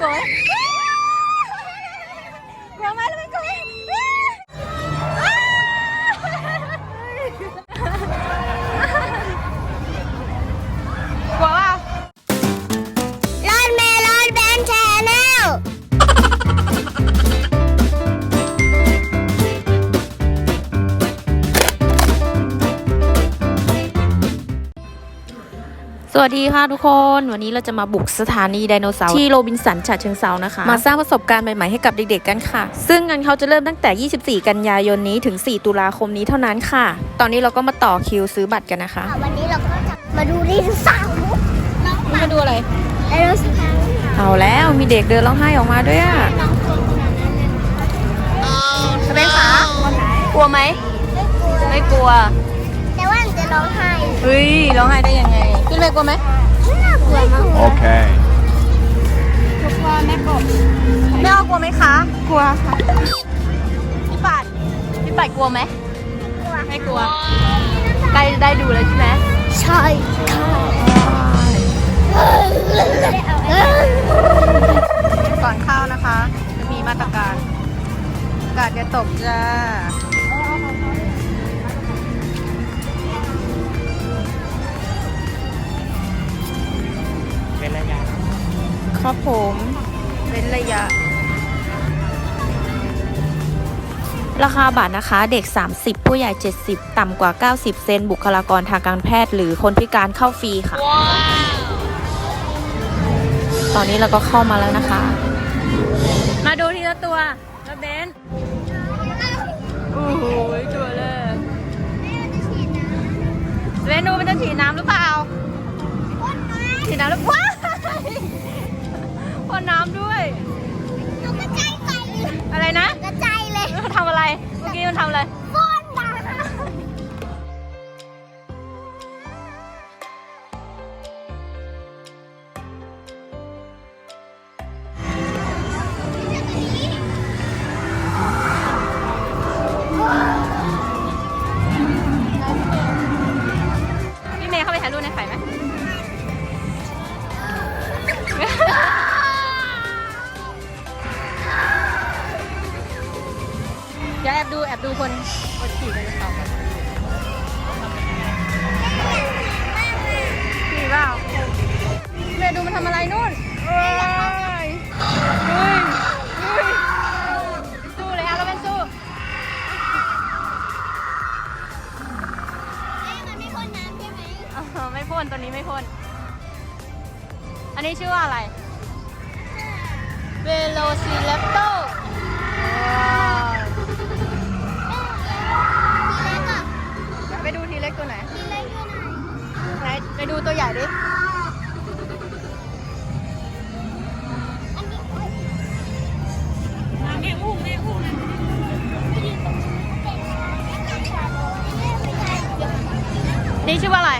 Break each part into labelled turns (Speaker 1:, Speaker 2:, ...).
Speaker 1: ก วั
Speaker 2: สดีค่ะทุกคน วันนี้เราจะมาบุกสถานีไดโนเสาร์ที่โรบินสันฉะเชิงเซานะคะ มาสร้างประสบการณ์ใหม่ๆให้กับเด็กๆกันค่ะ ซึ่งงานเขาจะเริ่มตั้งแต่ 24 กันยายนนี้ถึง 4 ตุลาคมนี้เท่านั้นค่ะ ตอนนี้เราก็มาต่อคิวซื้อบัตรกันนะคะ
Speaker 3: วันนี้เราก็จะมาดูไดโนเสาร์น้องหมา
Speaker 2: มาดูอะไร
Speaker 3: ไดโนเสาร์
Speaker 2: เอาแล้วมีเด็กเดินร้องไห้ออกมาด้วยอะ
Speaker 3: น้องตัวขนาดนั้นเลย
Speaker 1: จะเป็นขากลัวไหม
Speaker 3: ไม่กลัว
Speaker 1: ไม่กลัว
Speaker 3: แต่ว่ามันจะร้องไห้
Speaker 1: เฮ้ยร้องไห้ได้ยังไง ขึ้นไปกลัวไหม
Speaker 3: น่ากลัวมาก
Speaker 4: Okay.
Speaker 1: กลัวแม่กบแม่กลัวไหมคะ กลัวค่ะ พี่ปัดพี่ปัดกลัวไหมไม่กลัวใกล้ได้ดูแล้วใช่ไหม
Speaker 3: ใช่ค่ะ
Speaker 1: ก่อนเข้านะคะ จะมีมาตรการอากาศจะตกจ้า
Speaker 2: ครับผมเว้นระยะ ราคาบัตรนะคะเด็ก 30 ผู้ใหญ่ 70 ต่ำกว่า 90 เซนบุคลากรทางการแพทย์ หรือคนพิการเข้าฟรีค่ะ ตอนนี้เราก็เข้ามาแล้วนะคะ มาดูทีละตัวแล้วเบนโอ้โหตัวเลยเบนดูมันจะฉีดน้ำหรือเปล่า อะ
Speaker 3: ไร เมื่
Speaker 2: อกี้มันทำอะไร ใหญ่ดิ
Speaker 3: อันนี้อุ๊ย
Speaker 2: นี่ชื่อว่าอะไร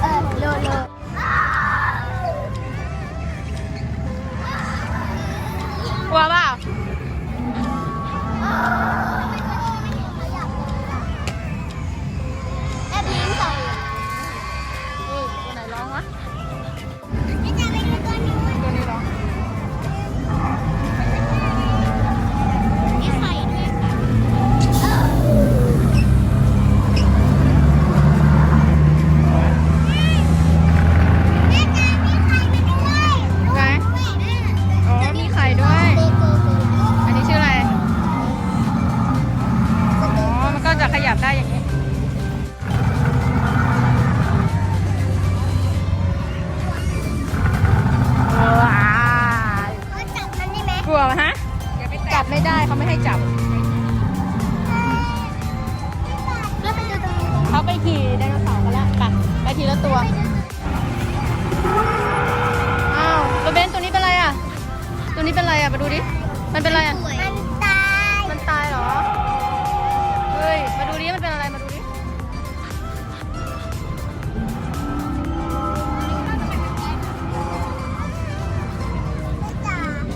Speaker 3: เออโลโล
Speaker 2: กลัวเปล่
Speaker 3: มาดู
Speaker 2: ดิ มัน
Speaker 3: เป็น
Speaker 2: อะไรอะ มัน
Speaker 3: ตาย
Speaker 2: มันตายเหรอ เฮ้ย มาดูดิ มันเป็นอะไร มาดูดิ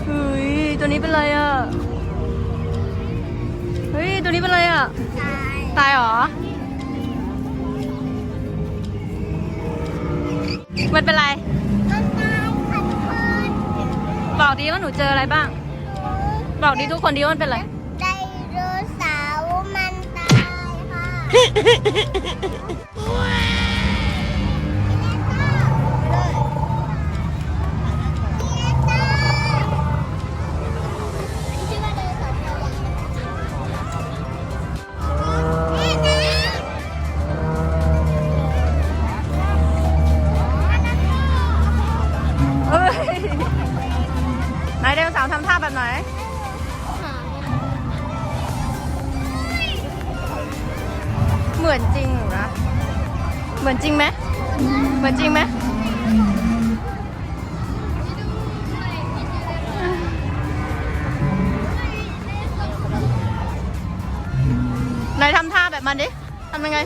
Speaker 2: เฮ้ย ตัวนี้เป็นอะไรอะ เฮ้ย ตัวนี้เป็นอะไรอะ
Speaker 3: ตาย
Speaker 2: ตายเหรอ มันเป็นไร
Speaker 3: มันตาย
Speaker 2: บอกดีว่าหนูเจออะไรบ้าง บอกดีทุกคนดีว่ามันเป็นอะไร
Speaker 3: ไดโนเสาร์มันตายค่ะ
Speaker 2: มือนจริงอยู่นะเหมือนจริงไหมเหมือนจริงไหมนายทำท่าแบบมันดิทำยังไง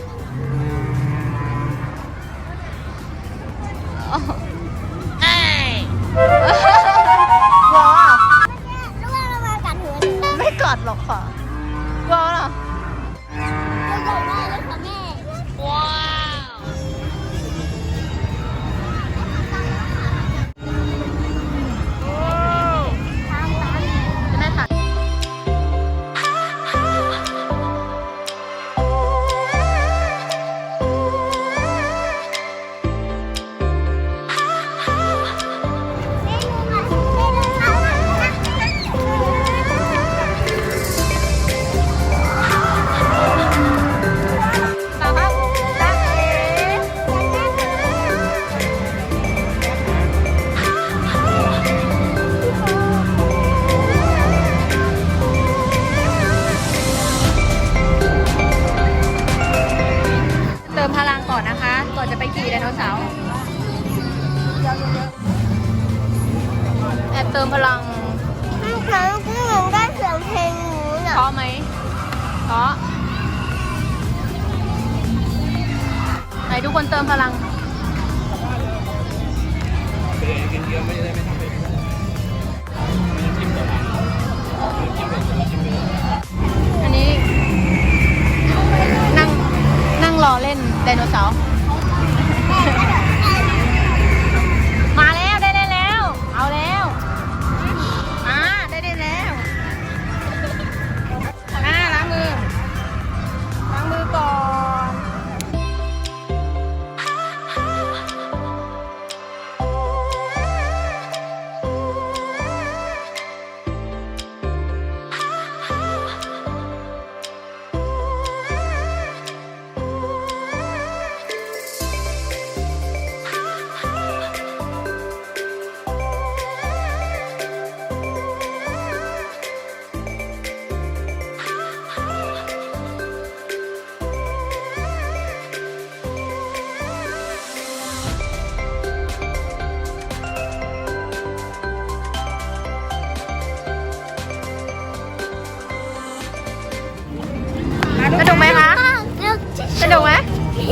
Speaker 3: ทุ
Speaker 2: กคนเติมพลังอันนี้ นั่งนั่งรอเล่นไดโนเสาร์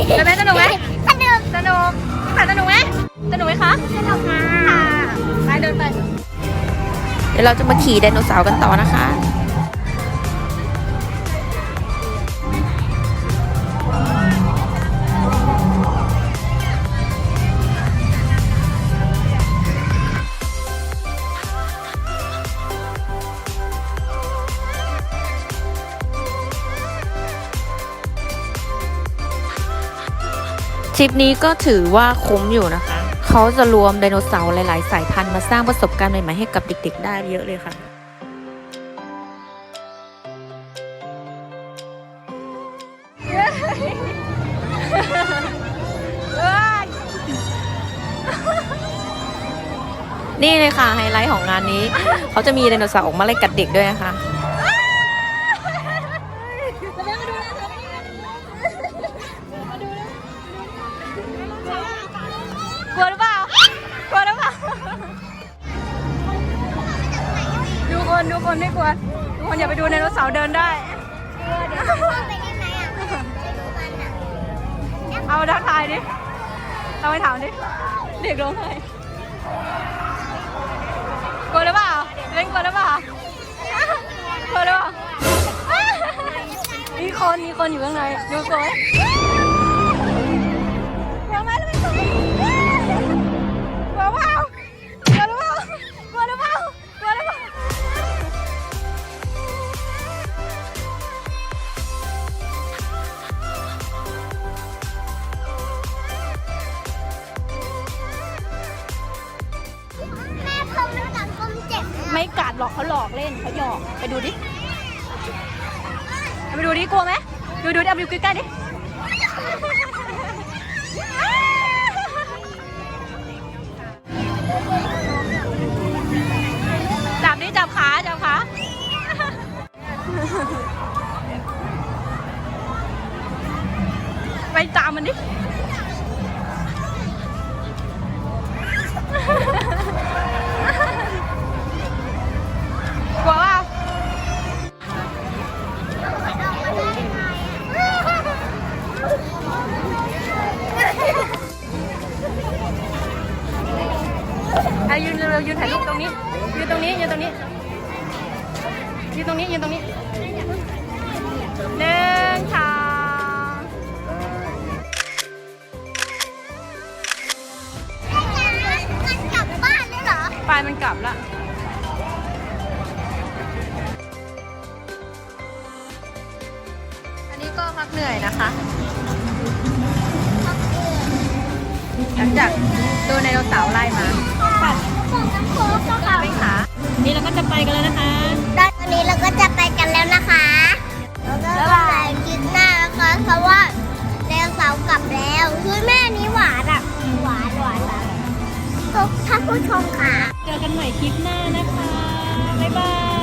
Speaker 2: เป็นไหมสนุกไหม
Speaker 3: สนุก
Speaker 2: สนุกค่ะสนุกไหมสนุกไหมคะ
Speaker 3: สนุกค่ะ
Speaker 2: ค่ะไปเดินไป
Speaker 1: เดี๋ยวเราจะมาขี่ไดโนเสาร์กันต่อนะคะ ริปนี้ก็ถือว่าคุ้มอยู่นะคะ เขาจะรวมไดโนเสาร์หลาย ๆ สายพันธุ์มาสร้างประสบการณ์ใหม่ ๆ ให้กับเด็ก ๆ ได้เยอะเลยค่ะนี่เลยค่ะ ไฮไลท์ของงานนี้ เขาจะมีไดโนเสาร์ออกมาไล่กัดเด็กด้วยนะคะ
Speaker 2: คนดูคนไม่กลัวทุกคนอย่าไปดูไดโนเสาร์เดินได้
Speaker 3: เข้าไปได้ไหมอะไปดูมันอะ
Speaker 2: เอาทักทายดิเราไปถามดิเด็กร้องไห้กลัวหรือเปล่าเล่นกลัวหรือเปล่ากลัวหรือเปล่ามีคนมีคนอยู่ข้างในดูกลัว ไม่กัดหรอกเขาหลอกเล่นเขาหยอก ไปดูดิ เอาไปดูดิกลัวไหม ดูดูดิเอาไปดูใกล้ๆดิ รูปตรงนี้ยืนตรงนี้ยืนตรงนี้ยืนตรงนี้ยืนตรงนี้หนึ่งสอง
Speaker 3: มันกลับบ้านเลยเหรอ
Speaker 2: ปลายมันกลับละอันนี้ก็พักเหนื่อยนะคะ หลังจากโดนไดโนเสาร์ไล่มา ปัด
Speaker 3: ของน้ำโค้กก็ค่ะ
Speaker 2: ไปขานี่เราก็จะไปกันแล้วนะคะ
Speaker 3: ตอนนี้เราก็จะไปกันแล้วนะคะแล้วก็ไปคลิปหน้านะคะเพราะว่าไดโนเสาร์กลับแล้วคือแม่นี้หวานอะหวานหวานหวานท่านผู้ชมค่ะ
Speaker 2: เจอกันใหม่คลิปหน้านะคะ บ๊ายบาย